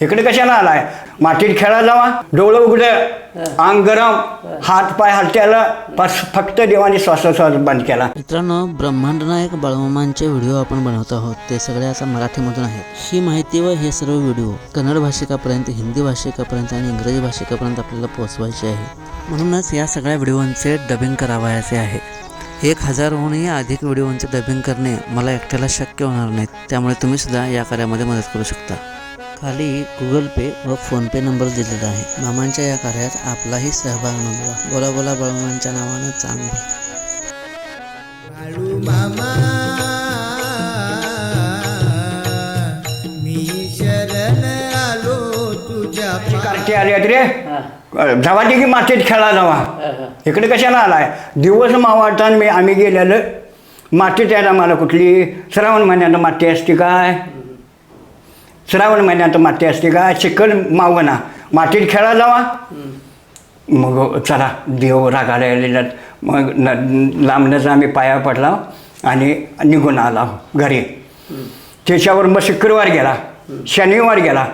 इकडे कशाला आलाय? मातीत खेळा जावा. डोळं उघड. अंग गरम. हात पाय हलत्याला बस फक्त देवाने श्वासोश्वास बंद केला. मित्रांनो ब्रह्मांड नायक बाळमामांचे व्हिडिओ आपण बनवत आहोत. ते सगळे आता मराठीमधून आहेत. ही माहिती व हे सर्व व्हिडिओ कन्नड भाषिकापर्यंत हिंदी भाषिकापर्यंत आणि इंग्रजी भाषिकापर्यंत आपल्याला पोहोचवायचे आहे. म्हणूनच या सगळ्या व्हिडिओंचे डबिंग करावयाचे आहे. एक हजारहूनही अधिक व्हिडिओंचे डबिंग करणे मला एकट्याला शक्य होणार नाही त्यामुळे तुम्ही सुद्धा या कार्यामध्ये मदत करू शकता. खाली गुगल पे व फोनपे नंबर दिलेला आहे. मामांच्या या कार्यात आपलाही सहभाग नोंदवा. बोला बोला बाळमामांच्या नावानं चांगलं. आलो रे. की मातीत खेळा जावा. इकडे कशाला आलाय? दिवस मावाळताना मी आम्ही गेलेलं. मातीत यायला मला कुठली श्रावण महिन्यात माती असते काय? श्रावण महिन्यात माती असते का? चिकन मावना मातीत खेळा जावा. मग चला देव रागाला आलेला मग न लांबनंच आम्ही पाया पडला आणि निघून आला घरी. त्याच्यावर मग शुक्रवार गेला. शनिवार गेला.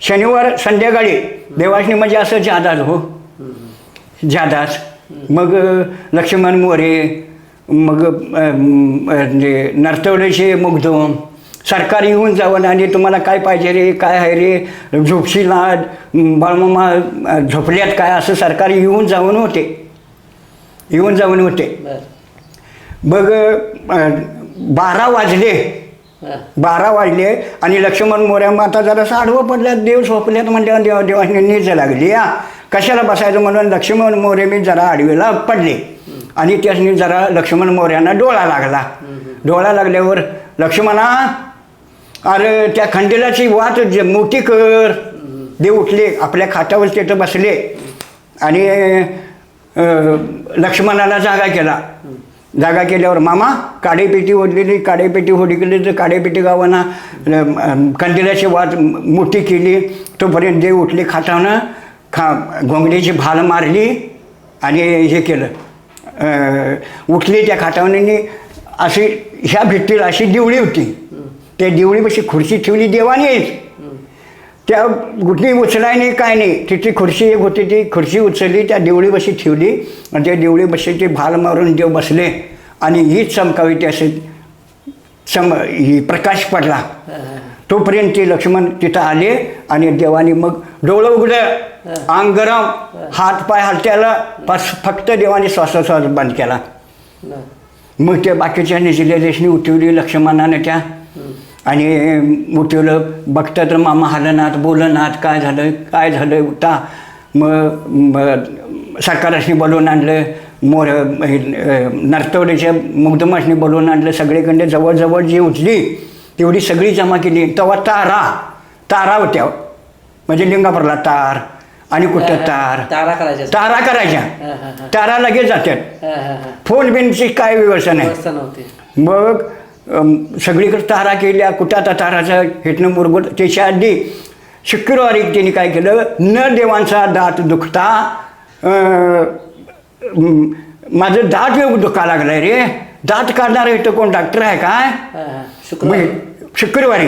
शनिवार संध्याकाळी देवाशनी म्हणजे असं जादाच हो. जादाच मग लक्ष्मण मोरे मग नर्तवडेचे जे मुग्धम सरकार येऊन जावं आणि तुम्हाला काय पाहिजे रे काय आहे रे? झोपशीला बाळमामा अ, झोपल्यात काय? असं सरकार येऊन जाऊन होते. येऊन जाऊन होते. मग बारा वाजले. बारा. वाजले आणि लक्ष्मण मोऱ्या आता जरासं आडवं पडल्यात. देव झोपल्यात म्हणल्यावर देवा देवाने नीज लागली या कशाला बसायचं म्हणून? लक्ष्मण मोरे मी जरा आडवीला पडले. आणि त्यासनी जरा लक्ष्मण मोऱ्यांना डोळा लागला. डोळा लागल्यावर लक्ष्मणा अरे त्या खंडेलाची वाट मोठी कर. दे उठले आपल्या खाटावर तिथं बसले. आणि लक्ष्मणाला जागा केला. जागा केल्यावर मामा काडेपेटी ओढलेली काडेपेटी ओढली तर काडेपेटी गावांना कंदिलाची वाट मोठी केली. तोपर्यंत देव उठले खातावनं खा घोंगडीची भाल मारली आणि हे केलं. उठली त्या खाटावणी अशी ह्या भित्तीला अशी दिवळी होती. त्या दिवळीपाशी खुर्ची ठेवली देवानेच त्या कुठली उचलाय नाही काय नाही. तिची खुर्ची एक होती ती खुर्ची उचलली त्या देवळीपाशी ठेवली. आणि त्या देवळीपाशी ते भाल मारून देव बसले. आणि हीच चमकावी ते असे चम ही प्रकाश पडला. तोपर्यंत ते लक्ष्मण तिथं आले आणि देवाने मग डोळं उघडं. अंग गरम हात पाय हलत्याला बस फक्त देवाने श्वासोश्वास बंद केला. मग त्या बाकीच्या निजलेलेशनी उठवली लक्ष्मणाने त्या. आणि उठवलं बघता तर मामा हलनात बोलनात काय झालं काय झालं उठा मग सरकाराशनी बोलवून आणलं मोर नरतवडीच्या मुग्धमाशनी बोलवून आणलं सगळीकडे जवळजवळ जी उठली तेवढी सगळी जमा केली. तेव्हा तारा तारा होत्या. म्हणजे लिंगापूरला तार आणि कुठं तार? तारा करायच्या. तारा करायच्या. तारा लगेच जातात फोन बिनची काय व्यवस्था नाही. मग सगळीकडे तारा केल्या कुठं आता ताराचा हेटणं मुरगुट त्याच्या आधी शुक्रवारी त्यांनी काय केलं? न देवांचा दात दुखता माझं दात येऊ दुखा लागलाय रे. दात काढणार इथं कोण? डॉक्टर आहे काय शुक्रवार.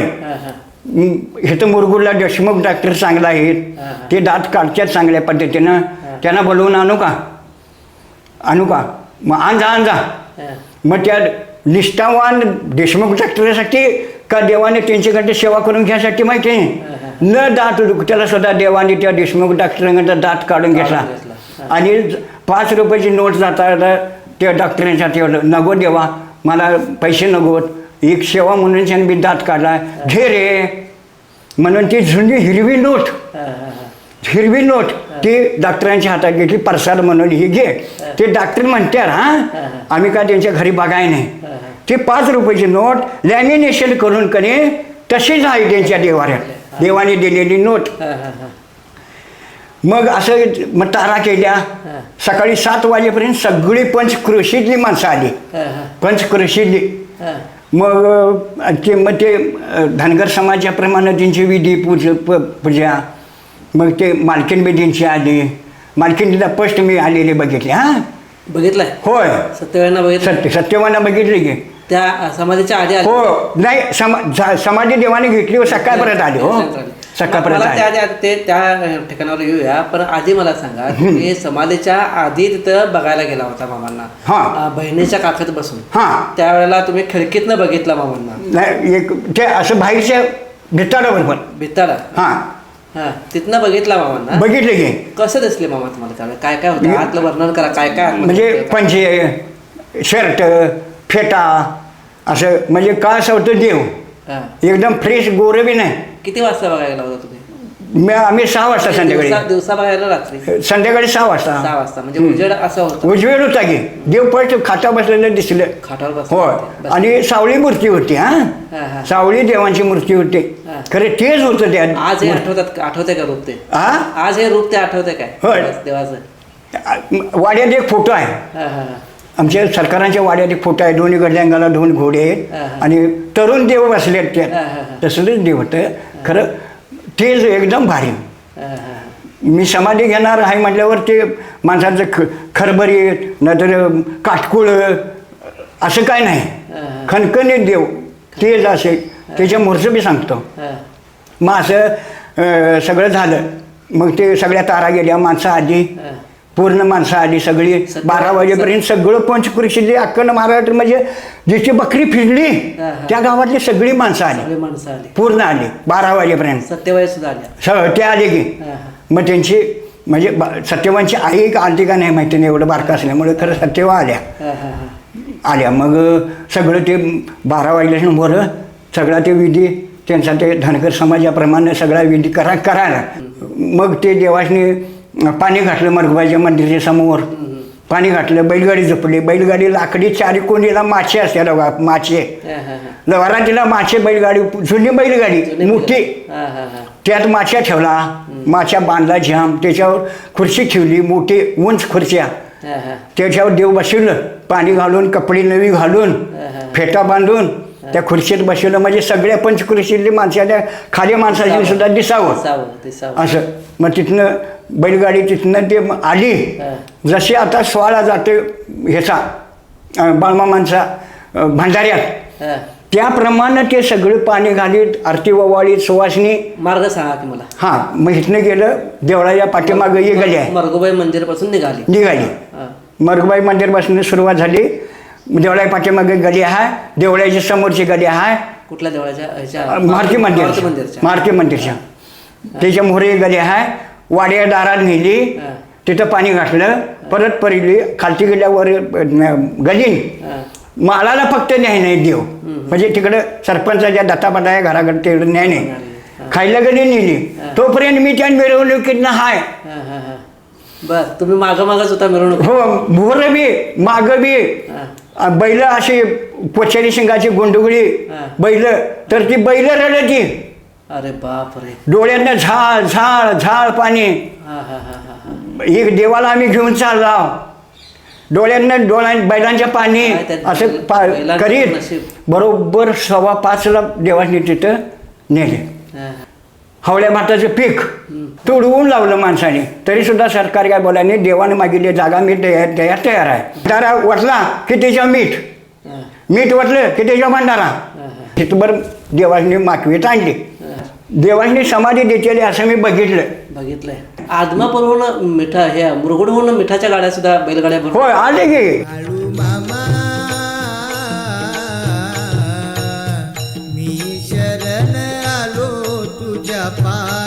हे तर मुरगुडला देशमुख डॉक्टर चांगला आहेत ते दात काढतात चांगल्या पद्धतीनं. त्यांना बोलवून आणू का? आणू का? मग आण जा आण जा. मग त्या निष्ठावान देशमुख डॉक्टरसाठी का देवाने त्यांच्याकडे सेवा करून घ्यासाठी माहिती आहे? न दात दुखत्याला सुद्धा देवाने त्या देशमुख डॉक्टरांकडे दात काढून घेतला. आणि पाच रुपयाची नोट जाता त्या डॉक्टरांच्या ठेवलं नको देवा मला पैसे नकोत एक सेवा म्हणून त्याने मी दात काढला. घे रे. म्हणून ती जुनी हिरवी नोट. हिरवी नोट ती डॉक्टरांच्या हातात घेतली प्रसाद म्हणून ही घे. ते डॉक्टर म्हणतात हा आम्ही काय त्यांच्या घरी बघाय नाही. ते पाच रुपयाची नोट लॅमिनेशन करून कने तशीच आहे त्यांच्या देवाऱ्यात. देवाने दिलेली नोट. मग असं मग तारा केल्या. सकाळी सात वाजेपर्यंत सगळी पंचकृषीतली माणसं आली. पंचकृषीतली. मग ते मग ते धनगर समाजाप्रमाणे त्यांची विधी पूज प- पूजा. मग ते मालकीन बेदींची आली. मालकीनीला फर्स्ट मी आलेले बघितले हां? बघितलाय? होय. सत्यवेळांना बघितलं सत्य सत्यवाना बघितले की. त्या समाधीच्या आधी आले. हो नाही समा झा- समाधी देवाने घेतली व सकाळपर्यंत आली हो. सकाळपर्यंत मला आहे त्या त्या- ते त्या ठिकाणावर येऊया पण आधी मला सांगा तुम्ही समाधीच्या आधी तिथं बघायला गेला होता मामांना. हा. अं, बहिणीच्या काखेत बसून. हां. त्यावेळेला तुम्ही खिडकीतनं बघितलं मामांना. नाही एक ते असं बाहेरच्या भित्ताडावर पण भित्ताला हां. हा तिथनं बघितला मामांना? बघितले की. कसं दिसले मामा तुम्हाला त्यावेळेला? काय काय होतं? आतलं वर्णन करा काय काय आतमध्ये म्हणजे होतं? पंचे शर्ट फेटा असं म्हणजे काय असं होतं देव? हा. एकदम फ्रेश गोरं बी नाही. किती वाजता बघायला होता मी आम्ही सहा वाजता दिवसा संध्याकाळी. रात्री? संध्याकाळी सहा सहा वाजता वाजता म्हणजे उजेड असं होतं. उजवेळ होता की. देव पट खाटा बसलेलं दिसलं. खाटावर बसले होय. बस. आणि सावळी मूर्ती होती हा? हा, हा. सावळी देवांची मूर्ती होती. हा. खरे तेच होतं त्या आज हे आठवतात आठवते का रूप ते? हा? आज हे रूप ते आठवते काय? होय. देवाचं वाड्यात एक फोटो आहे. हा, हा, हा. आमच्या सरकारांच्या वाड्यात एक फोटो आहे. दोन्ही गडल्यांगाला दोन घोडे आहेत. हा, हा. आणि तरुण देव बसले आहेत हा, हा, हा. त्यात तसलंच देव होतं. खरं तेच एकदम भारी. मी समाधी घेणार आहे म्हटल्यावर ते माणसाचं ख खरबरीत नाहीतर काटकुळ असं काय नाही. खणखणीत देव तेच असे त्याच्या मोरचं बी सांगतो. मग असं सगळं झालं मग ते सगळ्या तारा गेल्या माणसं हा. पूर्ण माणसं आली सगळी. बारा वाजेपर्यंत सगळं. पंचकृषीतली अक्कन महाराष्ट्र म्हणजे जिची बकरी फिरली. त्या गावातली सगळी माणसं आली. माणसं आली. पूर्ण आली. बारा वाजेपर्यंत. सत्यवाई सुद्धा आल्या. ते आले की. मग त्यांची म्हणजे सत्यवानची आई का आलती का नाही माहिती नाही एवढं बारका असल्यामुळे खरं सत्यवा आल्या. आल्या. मग सगळं ते बारा वाजल्यापासून बरं सगळा ते विधी त्यांचा ते धनगर समाजाप्रमाणे सगळा विधी करा करायला. मग ते देवाशनी पाणी घातलं मरगुबाईच्या मंदिराच्या समोर. पाणी घातलं बैलगाडी झोपली बैलगाडी लाकडी चारी कोणीला मासे असते बघा मासे. हा. लवारातीला मासे बैलगाडी जुनी बैलगाडी मोठी. त्यात माश्या ठेवला. माश्या बांधला जाम. त्याच्यावर खुर्ची ठेवली मोठी उंच खुर्च्या. त्याच्यावर देव बसवलं. पाणी घालून कपडे नवी घालून. फेटा बांधून त्या खुर्चीत बसवलं म्हणजे सगळ्या पंचकृषीतली माणसाच्या खाली माणसाची सुद्धा दिसावं. दिसावं दिसावं. असं. मग तिथनं बैलगाडी तिथनं ते आली. हा. जशी आता सोळा जाते ह्याचा बाळमामांचा भंडाऱ्यात हा. त्याप्रमाणे ते सगळं पाणी घालीत आरती ववाळीत सुवासनी. मार्ग सांगा की मला. हां मग इथनं गेलं देवळाच्या पाठीमागं ये गली आहे मरगुबाई मंदिरपासून निघाली. निघाली. हा. मरगबाई मंदिरपासून सुरुवात झाली. देवळाच्या पाठीमागे गली आहे. देवळाची समोरची गली आहे. कुठल्या देवळाच्या? ह्याच्या मारुती मंदिर मारुती मंदिरच्या. मारुती मंदिरच्या. त्याच्या मोहरे गली आहे. वाड्या दारात नेली. हा. तिथं पाणी घातलं. परत परिली खालती गेल्यावर हा. मालाला फक्त न्याय नाही देव. म्हणजे तिकडं सरपंचाच्या दत्तापाटा आहे घराकडे तिकडे न्याय नाही. खायला गली नेली. तोपर्यंत मी त्या मिरवणुकीतनं हाय हा, हा, हा. बर तुम्ही माग मागच होता मिरवणूक. हो भोर बी माग बी. हा. बैल अशी पोचारी शिंगाची गोंडुगळी. बैल. तर ती बैल रडती अरे बाप रे डोळ्यातनं झाळ झाळ झाळ पाणी. एक देवाला आम्ही घेऊन चाललो. डोळ्यातनं डोळ्या बैलांच्या पाणी असं पा करीत. बरोबर सव्वा पाचला देवाने तिथं नेले. हवळ्या भाताचं पीक तोडवून लावलं माणसाने. तरी सुद्धा सरकार काय बोला नाही देवाने मागितली जागा मी तयार तयार तयार आहे. तारा वटला की त्याच्या मीठ. मीठ वटलं की त्याच्या भांडारा. तिथभर देवाने माकवीत आणली. देवाने समाधी देतेली असं मी बघितलं. बघितलंय. आदमापूरहून मिठा हे मुरगुडहून मिठाच्या गाड्या सुद्धा बैलगाड्या होय आले की. मी